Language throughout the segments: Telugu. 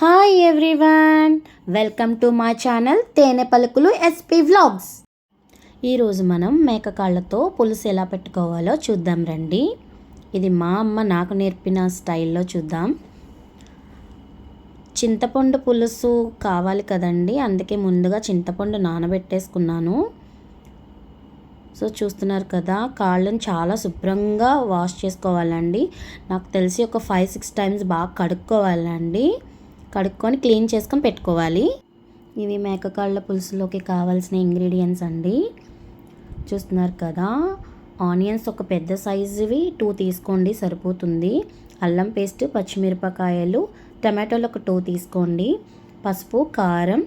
హాయ్ ఎవ్రీవన్ వెల్కమ్ టు మా ఛానల్ తేనె పలుకులు ఎస్పీ వ్లాగ్స్ ఈరోజు మనం మేక కాళ్ళతో పులుసు ఎలా పెట్టుకోవాలో చూద్దాం రండి. ఇది మా అమ్మ నాకు నేర్పిన స్టైల్లో చూద్దాం. చింతపండు పులుసు కావాలి కదండి అందుకే ముందుగా చింతపండు నానబెట్టేసుకున్నాను. సో చూస్తున్నారు కదా కాళ్ళని చాలా శుభ్రంగా వాష్ చేసుకోవాలండి. నాకు తెలిసి ఒక ఫైవ్ సిక్స్ టైమ్స్ బాగా కడుక్కోవాలండి. కడుక్కొని క్లీన్ చేసుకొని పెట్టుకోవాలి. ఇవి మేకకాళ్ళ పులుసులోకి కావాల్సిన ఇంగ్రీడియంట్స్ అండి. చూస్తున్నారు కదా ఆనియన్స్ ఒక పెద్ద సైజువి టూ తీసుకోండి సరిపోతుంది. అల్లం పేస్ట్ పచ్చిమిరపకాయలు టమాటోలు ఒక టూ తీసుకోండి. పసుపు కారం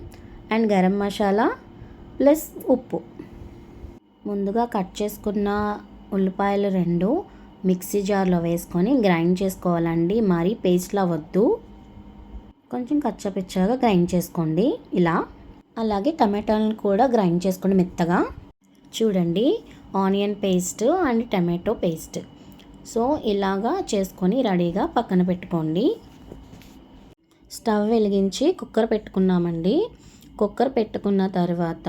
అండ్ గరం మసాలా ప్లస్ ఉప్పు. ముందుగా కట్ చేసుకున్న ఉల్లిపాయలు రెండు మిక్సీ జార్లో వేసుకొని గ్రైండ్ చేసుకోవాలండి. మరీ పేస్ట్లా వద్దు. కొంచెం కచ్చపిచ్చగా గ్రైండ్ చేసుకోండి ఇలా. అలాగే టమాటాలను కూడా గ్రైండ్ చేసుకోండి మెత్తగా. చూడండి onion paste and tomato paste. So ఇలాగా చేసుకొని రెడీగా పక్కన పెట్టుకోండి. స్టవ్ వెలిగించి కుక్కర్ పెట్టుకున్నామండి. కుక్కర్ పెట్టుకున్న తర్వాత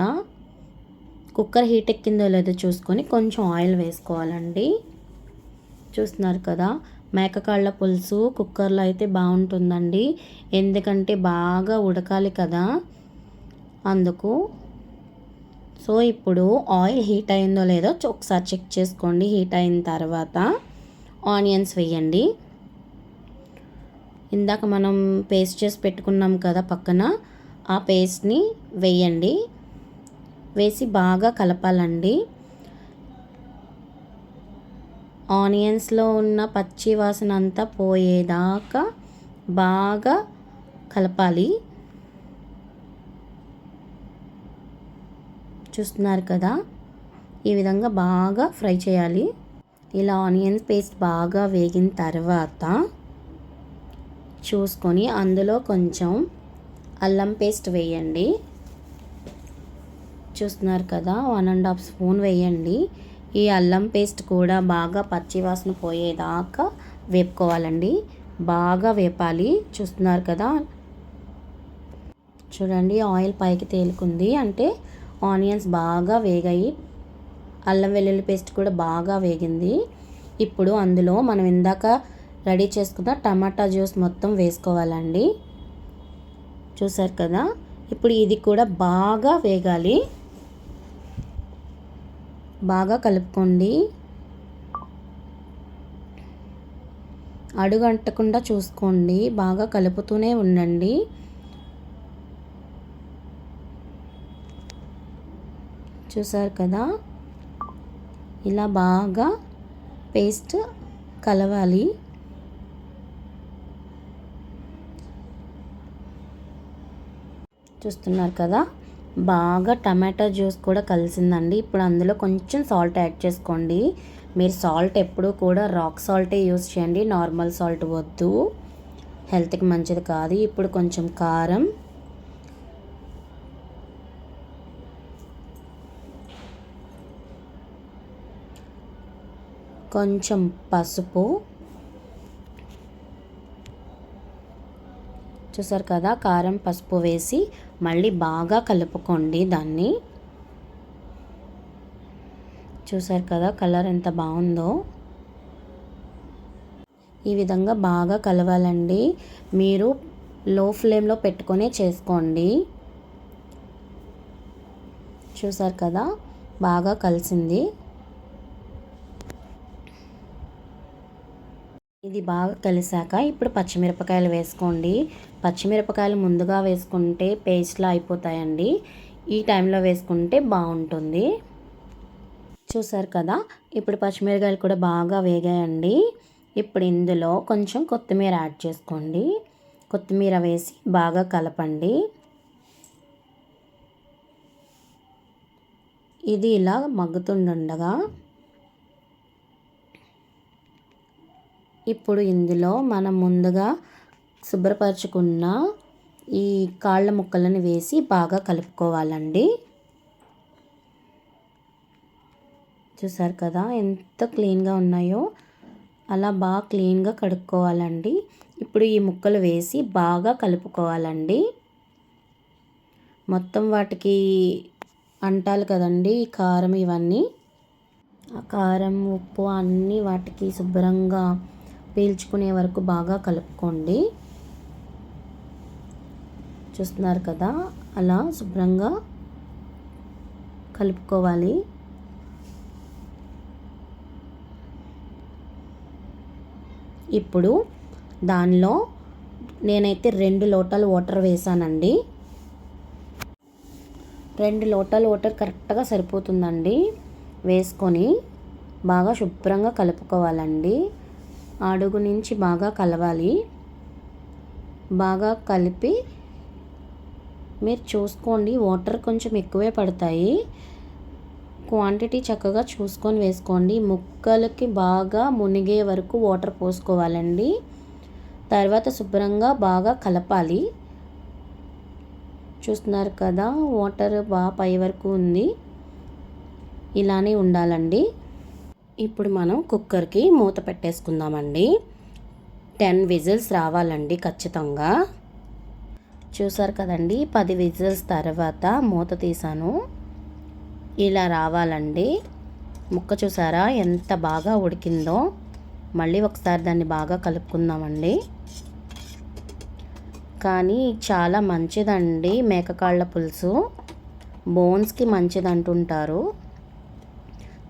కుక్కర్ హీట్ ఎక్కిందో లేదో చూసుకొని కొంచెం ఆయిల్ వేసుకోవాలండి. చూస్తున్నారు కదా మేకకాళ్ళ పులుసు కుక్కర్లో అయితే బాగుంటుందండి. ఎందుకంటే బాగా ఉడకాలి కదా. అందుకు సో ఇప్పుడు ఆయిల్ హీట్ అయిందో లేదో ఒకసారి చెక్ చేసుకోండి. హీట్ అయిన తర్వాత ఆనియన్స్ వేయండి. ఇందాక మనం పేస్ట్ చేసి పెట్టుకున్నాం కదా పక్కన ఆ పేస్ట్ని వేయండి. వేసి బాగా కలపాలండి. ఆనియన్స్లో ఉన్న పచ్చి వాసన అంతా పోయేదాకా బాగా కలపాలి. చూస్తున్నారు కదా? ఈ విధంగా బాగా ఫ్రై చేయాలి. ఇలా ఆనియన్స్ పేస్ట్ బాగా వేగిన తర్వాత చూసుకొని అందులో కొంచెం అల్లం పేస్ట్ వేయండి. చూస్తున్నారు కదా? వన్ అండ్ హాఫ్ స్పూన్ వేయండి. ఈ అల్లం పేస్ట్ కూడా బాగా పచ్చివాసన పోయేదాకా వేపుకోవాలండి. బాగా వేపాలి. చూస్తున్నారు కదా? చూడండి ఆయిల్ పైకి తేలుకుంది. అంటే ఆనియన్స్ బాగా వేగాయి. అల్లం వెల్లుల్లి పేస్ట్ కూడా బాగా వేగింది. ఇప్పుడు అందులో మనం ఇందాక రెడీ చేసుకున్న టమాటా జ్యూస్ మొత్తం వేసుకోవాలండి. చూసారు కదా? ఇప్పుడు ఇది కూడా బాగా వేగాలి. బాగా కలుపుకోండి. అడుగంటకుండా చూసుకోండి. బాగా కలుపుతూనే ఉండండి. చూసారు కదా? ఇలా బాగా పేస్ట్ కలవాలి. చూస్తున్నారు కదా? బాగా టమాటా జ్యూస్ కూడా కలిసిందండి. ఇప్పుడు అందులో కొంచెం సాల్ట్ యాడ్ చేసుకోండి. మీరు సాల్ట్ ఎప్పుడూ కూడా రాక్ సాల్టే యూస్ చేయండి. నార్మల్ సాల్ట్ వద్దు. హెల్త్కి మంచిది కాదు. ఇప్పుడు కొంచెం కారం. కొంచెం పసుపు. చూసారు కదా? కారం పసుపు వేసి మళ్ళీ బాగా కలుపుకోండి దాన్ని. చూసారు కదా కలర్ ఎంత బాగుందో. ఈ విధంగా బాగా కలవాలండి. మీరు లో ఫ్లేమ్లో పెట్టుకొని చేసుకోండి. చూసారు కదా బాగా కలిసింది. ఇది బాగా కలిసాక ఇప్పుడు పచ్చిమిరపకాయలు వేసుకోండి. పచ్చిమిరపకాయలు ముందుగా వేసుకుంటే పేస్ట్లా అయిపోతాయండి. ఈ టైంలో వేసుకుంటే బాగుంటుంది. చూసారు కదా? ఇప్పుడు పచ్చిమిరకాయలు కూడా బాగా వేగాయండి. ఇప్పుడు ఇందులో కొంచెం కొత్తిమీర యాడ్ చేసుకోండి. కొత్తిమీర వేసి బాగా కలపండి. ఇది ఇలా మగ్గుతుండగా ఇప్పుడు ఇందులో మనం ముందుగా శుభ్రపరచుకున్న ఈ కాళ్ళ ముక్కలను వేసి బాగా కలుపుకోవాలండి. చూసారు కదా ఎంత క్లీన్గా ఉన్నాయో. అలా బాగా క్లీన్గా కడుక్కోవాలండి. ఇప్పుడు ఈ ముక్కలు వేసి బాగా కలుపుకోవాలండి. మొత్తం వాటికి అంటాలి కదండి ఈ కారం ఇవన్నీ. ఆ కారం ఉప్పు అన్నీ వాటికి శుభ్రంగా పీల్చుకునే వరకు బాగా కలుపుకోండి. చూస్తున్నారు కదా? అలా శుభ్రంగా కలుపుకోవాలి. ఇప్పుడు దానిలో నేనైతే రెండు లోటాలు వాటర్ వేసానండి. రెండు లోటాలు వాటర్ కరెక్ట్గా సరిపోతుందండి. వేసుకొని బాగా శుభ్రంగా కలుపుకోవాలండి. అడుగు నుంచి బాగా కలవాలి. బాగా కలిపి మీరు చూసుకోండి. వాటర్ కొంచెం ఎక్కువే పడతాయి. క్వాంటిటీ చక్కగా చూసుకొని వేసుకోండి. ముక్కలకి బాగా మునిగే వరకు వాటర్ పోసుకోవాలండి. తర్వాత శుభ్రంగా బాగా కలపాలి. చూస్తున్నారు కదా వాటర్ బాగా పై వరకు ఉంది. ఇలానే ఉండాలండి. ఇప్పుడు మనం కుక్కర్కి మూత పెట్టేసుకుందామండి. టెన్ విజిల్స్ రావాలండి ఖచ్చితంగా. చూసారు కదండి పది విజిల్స్ తర్వాత మూత తీసాను ఇలా రావాలండి. ముక్క చూసారా ఎంత బాగా ఉడికిందో. మళ్ళీ ఒకసారి దాన్ని బాగా కలుపుకుందామండి. కానీ చాలా మంచిదండి మేకకాళ్ళ పులుసు. బోన్స్కి మంచిది అంటుంటారు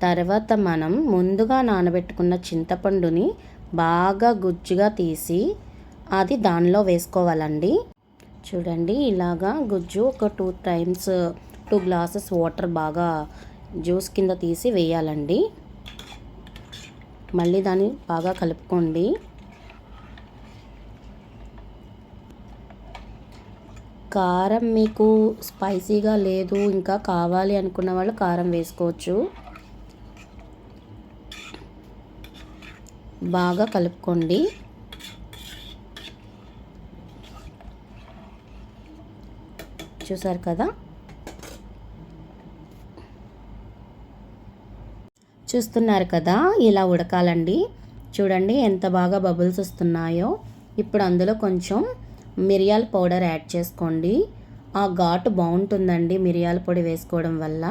తర్వాత మనం ముందుగా నానబెట్టుకున్న చింతపండుని బాగా గుజ్జుగా తీసి అది దానిలో వేసుకోవాలండి. చూడండి ఇలాగా గుజ్జు ఒక two times two glasses water బాగా జ్యూస్ కింద తీసి వేయాలండి. మళ్ళీ దాన్ని బాగా కలుపుకోండి. కారం మీకు స్పైసీగా లేదు ఇంకా కావాలి అనుకున్న వాళ్ళు కారం వేసుకోవచ్చు. బాగా కలుపుకోండి. చూసారు కదా? చూస్తున్నారు కదా? ఇలా ఉడకాలండి. చూడండి ఎంత బాగా బబుల్స్ వస్తున్నాయో. ఇప్పుడు అందులో కొంచెం మిరియాల పౌడర్ యాడ్ చేసుకోండి. ఆ ఘాటు బాగుంటుందండి మిరియాల పొడి వేసుకోవడం వల్ల.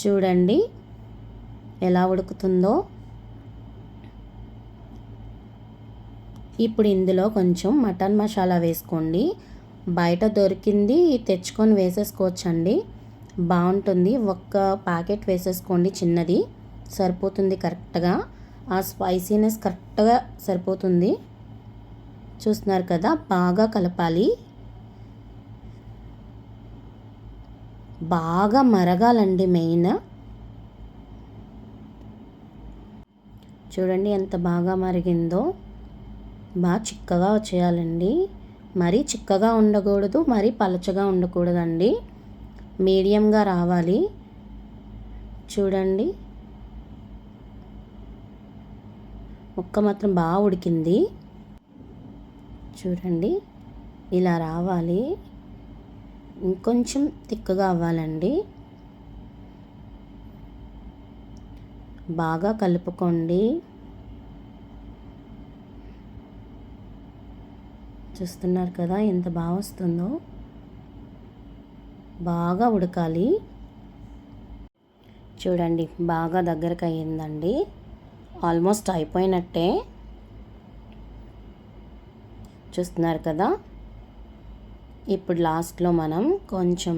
చూడండి ఎలా ఉడుకుతుందో. ఇప్పుడు ఇందులో కొంచెం మటన్ మసాలా వేసుకోండి. బయట దొరికింది తెచ్చుకొని వేసేసుకోవచ్చండి. బాగుంటుంది. ఒక్క ప్యాకెట్ వేసేసుకోండి చిన్నది. సరిపోతుంది కరెక్ట్గా. ఆ స్పైసీనెస్ కరెక్ట్గా సరిపోతుంది. చూస్తున్నారు కదా బాగా కలపాలి. బాగా మరగాలండి మెయిన్. చూడండి ఎంత బాగా మరిగిందో. బాగా చిక్కగా వచ్చేయాలండి. మరీ చిక్కగా ఉండకూడదు మరీ పలచగా ఉండకూడదండి. మీడియంగా రావాలి. చూడండి. ముక్క మాత్రం బాగా ఉడికింది. చూడండి. ఇలా రావాలి. ఇంకొంచెం తిక్కగా అవ్వాలండి. బాగా కలుపుకోండి. చూస్తున్నారు కదా ఎంత బాగా వస్తుందో బాగా ఉడకాలి. చూడండి బాగా దగ్గరకు అయ్యిందండి ఆల్మోస్ట్ అయిపోయినట్టే. చూస్తున్నారు కదా. ఇప్పుడు లాస్ట్లో మనం కొంచెం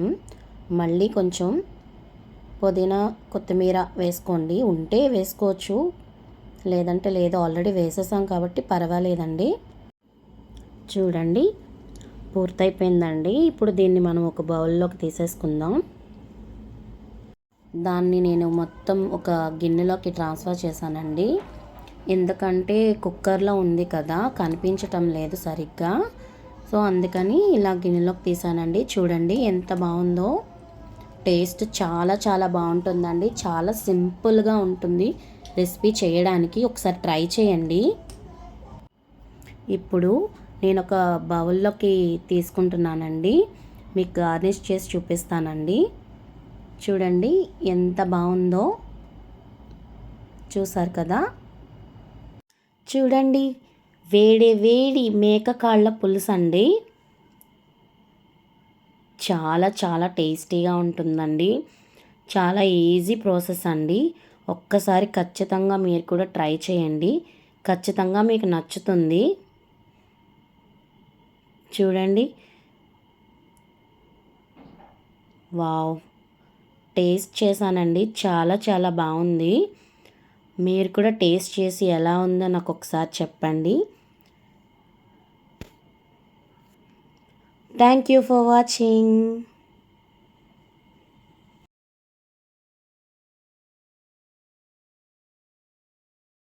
మళ్ళీ కొంచెం పుదీనా కొత్తిమీర వేసుకోండి. ఉంటే వేసుకోవచ్చు. లేదంటే లేదు ఆల్రెడీ వేసేసాం కాబట్టి పర్వాలేదండి. చూడండి. పూర్తయిపోయిందండి. ఇప్పుడు దీన్ని మనం ఒక బౌల్లోకి తీసేసుకుందాం. దాన్ని నేను మొత్తం ఒక గిన్నెలోకి ట్రాన్స్ఫర్ చేశానండి. ఎందుకంటే కుక్కర్లో ఉంది కదా కనిపించటం లేదు సరిగ్గా. సో అందుకని ఇలా గిన్నెలోకి తీసానండి. చూడండి ఎంత బాగుందో. టేస్ట్ చాలా చాలా బాగుంటుందండి. చాలా సింపుల్గా ఉంటుంది. రెసిపీ చేయడానికి ఒకసారి ట్రై చేయండి. ఇప్పుడు నేను ఒక బౌల్లోకి తీసుకుంటున్నానండి. మీకు గార్నిష్ చేసి చూపిస్తానండి. చూడండి ఎంత బాగుందో. చూసారు కదా? చూడండి వేడి వేడి మేక కాళ్ళ పులుసు అండి చాలా చాలా టేస్టీగా ఉంటుందండి. చాలా ఈజీ ప్రాసెస్ అండి. ఒక్కసారి ఖచ్చితంగా మీరు కూడా ట్రై చేయండి. ఖచ్చితంగా మీకు నచ్చుతుంది. చూడండి. వావ్. టేస్ట్ చేశానండి. చాలా చాలా బాగుంది. మీరు కూడా టేస్ట్ చేసి ఎలా ఉందో నాకు ఒకసారి చెప్పండి. Thank you for watching.